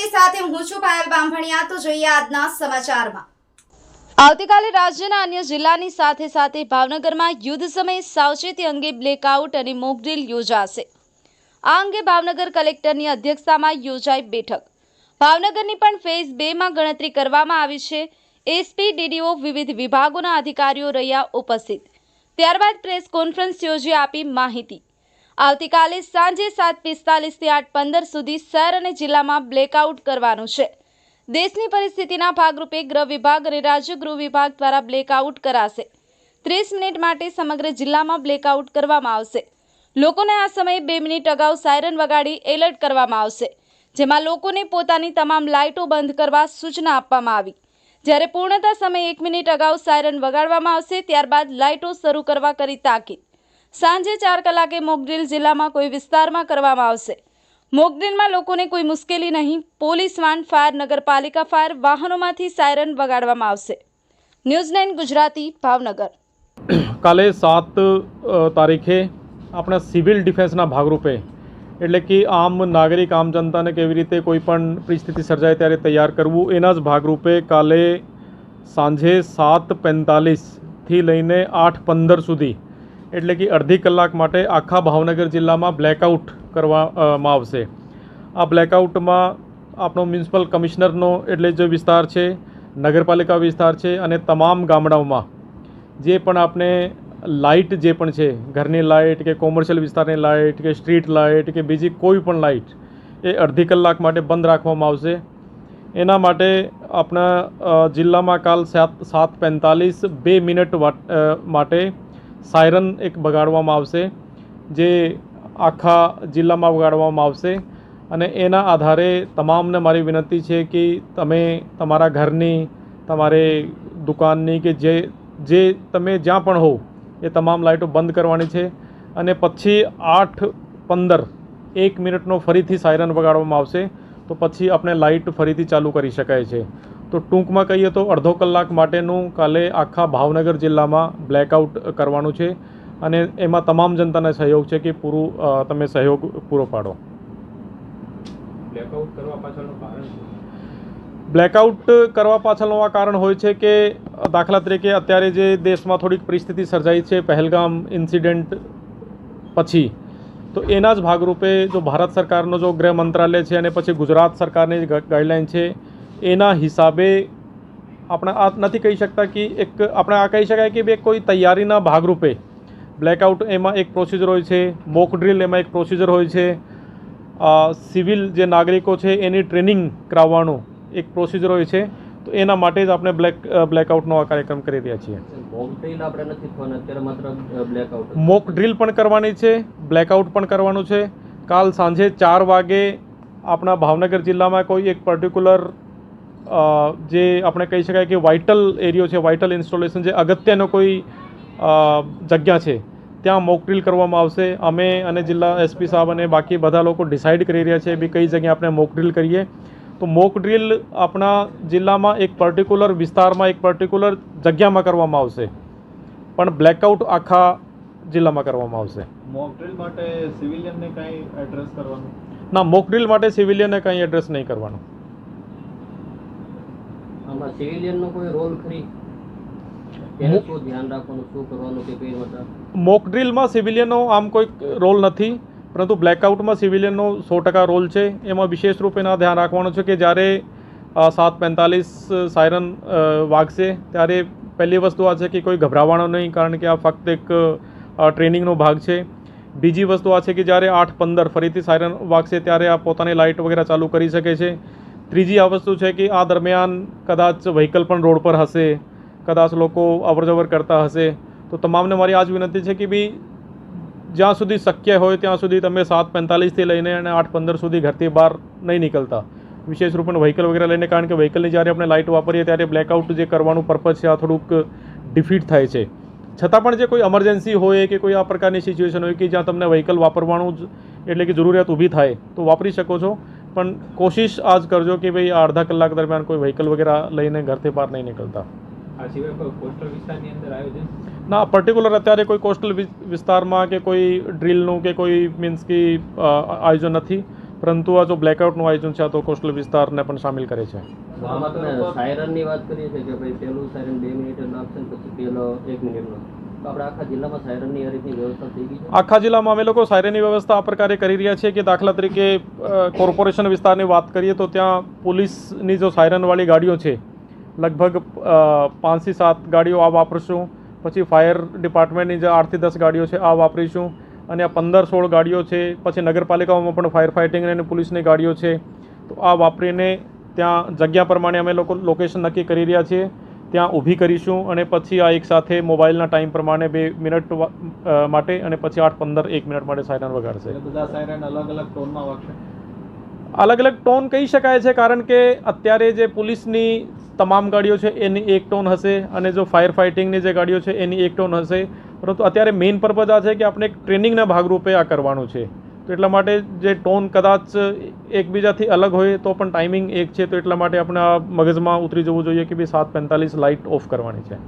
ગુજરાતી સાથે હું છું પાયલ બામભણિયા તો જોઈએ આજના સમાચારમાં. આવતીકાલે રાજ્યના અન્ય જિલ્લાની સાથે સાથે ભાવનગરમાં યુદ્ધ સમયે સાવચેતી અંગે બ્લેકઆઉટ અને મોકડ્રીલ યોજાશે. આ અંગે ભાવનગર કલેક્ટરની અધ્યક્ષતામાં યોજાઈ બેઠક. ભાવનગરની પણ ફેઝ બેમાં ગણતરી કરવામાં આવી છે. એસપી, ડીડીઓ વિવિધ વિભાગોના અધિકારીઓ રહ્યા ઉપસ્થિત. ત્યારબાદ પ્રેસ કોન્ફરન્સ યોજી આપી માહિતી. આવતીકાલે સાંજે સાત પિસ્તાલીસથી આઠ પંદર સુધી શહેર અને જિલ્લામાં બ્લેકઆઉટ કરવાનું છે. દેશની પરિસ્થિતિના ભાગરૂપે ગૃહ વિભાગ અને રાજ્ય ગૃહ વિભાગ દ્વારા બ્લેકઆઉટ કરાશે. ત્રીસ મિનિટ માટે સમગ્ર જિલ્લામાં બ્લેકઆઉટ કરવામાં આવશે. લોકોને આ સમયે બે મિનિટ અગાઉ સાયરન વગાડી એલર્ટ કરવામાં આવશે, જેમાં લોકોને પોતાની તમામ લાઇટો બંધ કરવા સૂચના આપવામાં આવી. જ્યારે પૂર્ણતા સમયે એક મિનિટ અગાઉ સાયરન વગાડવામાં આવશે, ત્યારબાદ લાઇટો શરૂ કરવા કરી તાકીદ. સાંજે ચાર કલાકે મોકડ્રીલ જિલ્લામાં કોઈ વિસ્તારમાં કરવામાં આવશે. મોકડ્રીલમાં લોકોને કોઈ મુશ્કેલી નહીં. પોલીસ વાન, ફાયર, નગરપાલિકા ફાયર વાહનોમાંથી સાયરન વગાડવામાં આવશે. News nine Gujarati, Bhavnagar. કાલે સાત તારીખે આપણા સિવિલ ડિફેન્સના ભાગરૂપે, એટલે કે આમ નાગરિક, આમ જનતાને કેવી રીતે કોઈ પણ પરિસ્થિતિ સર્જાય ત્યારે તૈયાર કરવું, એના જ ભાગરૂપે કાલે સાંજે સાત પેંતાલીસથી લઈને આઠ પંદર સુધી એટલે કે અડધી કલાક માટે આખા ભાવનગર જિલ્લામાં બ્લેકઆઉટ કરવામાં આવશે. આ બ્લેકઆઉટમાં આપણો મ્યુનિસિપલ કમિશનરનો એટલે જે વિસ્તાર છે, નગરપાલિકા વિસ્તાર છે અને તમામ ગામડાઓમાં જે પણ આપણે લાઇટ જે પણ છે, ઘરની લાઇટ કે કોમર્શિયલ વિસ્તારની લાઇટ કે સ્ટ્રીટ લાઇટ કે બીજી કોઈ પણ લાઇટ, એ અડધી કલાક માટે બંધ રાખવામાં આવશે. એના માટે આપણા જિલ્લામાં કાલ સાત સાત પેંતાલીસ બે મિનિટ માટે સાયરન એક બગાડવામાં આવશે, જે આખા જિલ્લામાં વગાડવામાં આવશે. અને એના આધારે તમામને મારી વિનંતી છે કે તમે તમારા ઘરની, તમારે દુકાનની કે જે જે તમે જ્યાં પણ હો એ તમામ લાઇટો બંધ કરવાની છે. અને પછી આઠ પંદર, એક મિનિટનો ફરીથી સાયરન વગાડવામાં આવશે, તો પછી આપણે લાઇટ ફરીથી ચાલુ કરી શકાય છે. તો ટૂંકમાં કહીએ તો અડધો કલાક માટેનું કાલે આખા ભાવનગર જિલ્લામાં બ્લેકઆઉટ કરવાનું છે અને એમાં તમામ જનતાને સહયોગ છે કે પૂરું તમે સહયોગ પૂરો પાડો. બ્લેકઆઉટ કરવા પાછળનું કારણ બ્લેકઆઉટ કરવા પાછળનું આ કારણ હોય છે કે દાખલા તરીકે અત્યારે જે દેશમાં થોડીક પરિસ્થિતિ સર્જાઈ છે પહેલગામ ઇન્સિડન્ટ પછી તો એના જ ભાગરૂપે જો ભારત સરકારનો જો ગૃહ મંત્રાલય છે અને પછી ગુજરાત સરકારની ગાઈડલાઈન ગાઈડલાઇન છે એના હિસાબે આપણે આ નથી કહી શકતા કે એક આપણે આ કહી શકાય કે બે કોઈ તૈયારીના ભાગરૂપે બ્લેકઆઉટ એમાં એક પ્રોસિજર હોય છે મોક ડ્રિલ એમાં એક પ્રોસિજર હોય છે સિવિલ જે નાગરિકો છે એની ટ્રેનિંગ કરાવવાનું એક પ્રોસિજર હોય છે તો એના માટે જ આપણે બ્લેક બ્લેકઆઉટનો આ કાર્યક્રમ કરી રહ્યા છીએ. મોક ડ્રીલ પણ કરવાની છે બ્લેકઆઉટ પણ કરવાનું છે. કાલ સાંજે ચાર વાગે આપણા ભાવનગર જિલ્લામાં કોઈ એક પર્ટિક્યુલર જે આપણે કહી શકાય કે વાઇટલ એરિયો છે વાઇટલ ઇન્સ્ટોલેશન જે અગત્યનો કોઈ જગ્યા છે ત્યાં મોકડ્રીલ કરવામાં આવશે. અમે અને જિલ્લા એસપી સાહેબ અને બાકી બધા લોકો ડિસાઇડ કરી રહ્યા છે બી કઈ જગ્યાએ આપણે મોક ડ્રીલ કરીએ. તો મોક ડ્રીલ આપણા જિલ્લામાં એક પર્ટિક્યુલર વિસ્તારમાં એક પર્ટિક્યુલર જગ્યામાં કરવામાં આવશે. પણ બ્લેકઆઉટ આખા જિલ્લામાં કરવામાં આવશે. મોકડ્રીલ માટે સિવિલિયનને કંઈ એડ્રેસ કરવાનું? ના મોકડ્રીલ માટે સિવિલિયનને કંઈ એડ્રેસ નહીં કરવાનું. આમાં સિવિલિયનનો કોઈ રોલ ખરી મોક ડ્રીલમાં સિવિલિયનનો આમ કોઈ રોલ નથી પરંતુ બ્લેકઆઉટમાં સિવિલિયનનો સો ટકા રોલ છે. એમાં વિશેષ રૂપેના ધ્યાન રાખવાનું છે કે જ્યારે સાત પેંતાલીસ સાયરન વાગશે ત્યારે પહેલી વસ્તુ આ છે કે કોઈ ગભરાવાનો નહીં કારણ કે આ ફક્ત એક ટ્રેનિંગનો ભાગ છે. બીજી વસ્તુ આ છે કે જ્યારે આઠ પંદર ફરીથી સાયરન વાગશે ત્યારે આ પોતાની લાઇટ વગેરે ચાલુ કરી શકે છે. ત્રીજી આ વસ્તુ છે કે આ દરમિયાન કદાચ વ્હીકલ પણ રોડ પર હશે, કદાચ લોકો અવરજવર કરતા હશે, તો તમામને મારી આ જ વિનંતી છે કે બી જ્યાં સુધી શક્ય હોય ત્યાં સુધી તમે સાત પેંતાલીસથી લઈને અને આઠ પંદર સુધી ઘરથી બહાર નહીં નીકળતા. વિશેષ રૂપે વ્હીકલ વગેરે લઈને, કારણ કે વ્હીકલની જ્યારે આપણે લાઇટ વાપરીએ ત્યારે બ્લેકઆઉટ જે કરવાનું પર્પઝ છે, આ થોડુંક ડિફીટ થાય છે. છતાં પણ જે કોઈ એમરજન્સી હોય કે કોઈ આ પ્રકારની સિચ્યુએશન હોય કે જ્યાં તમને વ્હીકલ વાપરવાનું જ એટલે કે જરૂરિયાત ઊભી થાય, તો વાપરી શકો છો. પણ કોશિશ આ જ કરજો કે ભાઈ અડધા કલાક દરમિયાન કોઈ વ્હીકલ વગેરે લઈને ઘરથી બહાર નહીં નીકળતા. આ સિવાય કોઈ કોસ્ટલ વિસ્તારની અંદર આયોજન? ના પર્ટિક્યુલર અત્યારે કોઈ કોસ્ટલ વિસ્તારમાં કે કોઈ ડ્રીલનું કે કોઈ મીન્સ કે આયોજન નથી. પરંતુ આ જો બ્લેકઆઉટનું આયોજન છે આ તો કોસ્ટલ વિસ્તારને પણ સામેલ કરે છે. સાયરનની વાત કરીએ છીએ કે ભાઈ પહેલું સાયરન બે મિનિટ નાખશે પછી પહેલો એક મિનિટનો. આખા જિલ્લામાં અમે લોકો સાયરનની વ્યવસ્થા આ પ્રકારે કરી રહ્યા છીએ કે દાખલા તરીકે કોર્પોરેશન વિસ્તારની વાત કરીએ તો ત્યાં પોલીસની જો સાયરનવાળી ગાડીઓ છે, લગભગ પાંચથી સાત ગાડીઓ આ વાપરીશું, પછી ફાયર ડિપાર્ટમેન્ટની જે આઠથી દસ ગાડીઓ છે આ વાપરીશું, અને આ પંદર સોળ ગાડીઓ છે, પછી નગરપાલિકાઓમાં પણ ફાયર ફાઇટિંગ અને પોલીસની ગાડીઓ છે, તો આ વાપરીને ત્યાં જગ્યા પ્રમાણે અમે લોકો લોકેશન નક્કી કરી રહ્યા છીએ. ત્યાં ઊભી કરીશું અને પછી આ એકસાથે મોબાઈલના ટાઈમ પ્રમાણે બે મિનિટ માટે અને પછી આઠ પંદર એક મિનિટ માટે સાયરન વગાડશે. બધા સાયરન અલગ અલગ ટોનમાં વાગશે. અલગ અલગ ટોન કહી શકાય છે કારણ કે અત્યારે જે પોલીસની તમામ ગાડીઓ છે એની એક ટોન હશે અને જો ફાયર ફાઇટિંગની જે ગાડીઓ છે એની એક ટોન હશે. પરંતુ અત્યારે મેઇન પર્પઝ આ છે કે આપણે એક ટ્રેનિંગના ભાગરૂપે આ કરવાનું છે. એટલા માટે જે ટોન કદાચ એકબીજાથી અલગ હોય તો પણ ટાઈમિંગ એક છે, તો એટલા માટે આપણે આ મગજમાં ઉતરી જવું જોઈએ કે ભાઈ સાત પેંતાલીસ લાઇટ ઓફ કરવાની છે.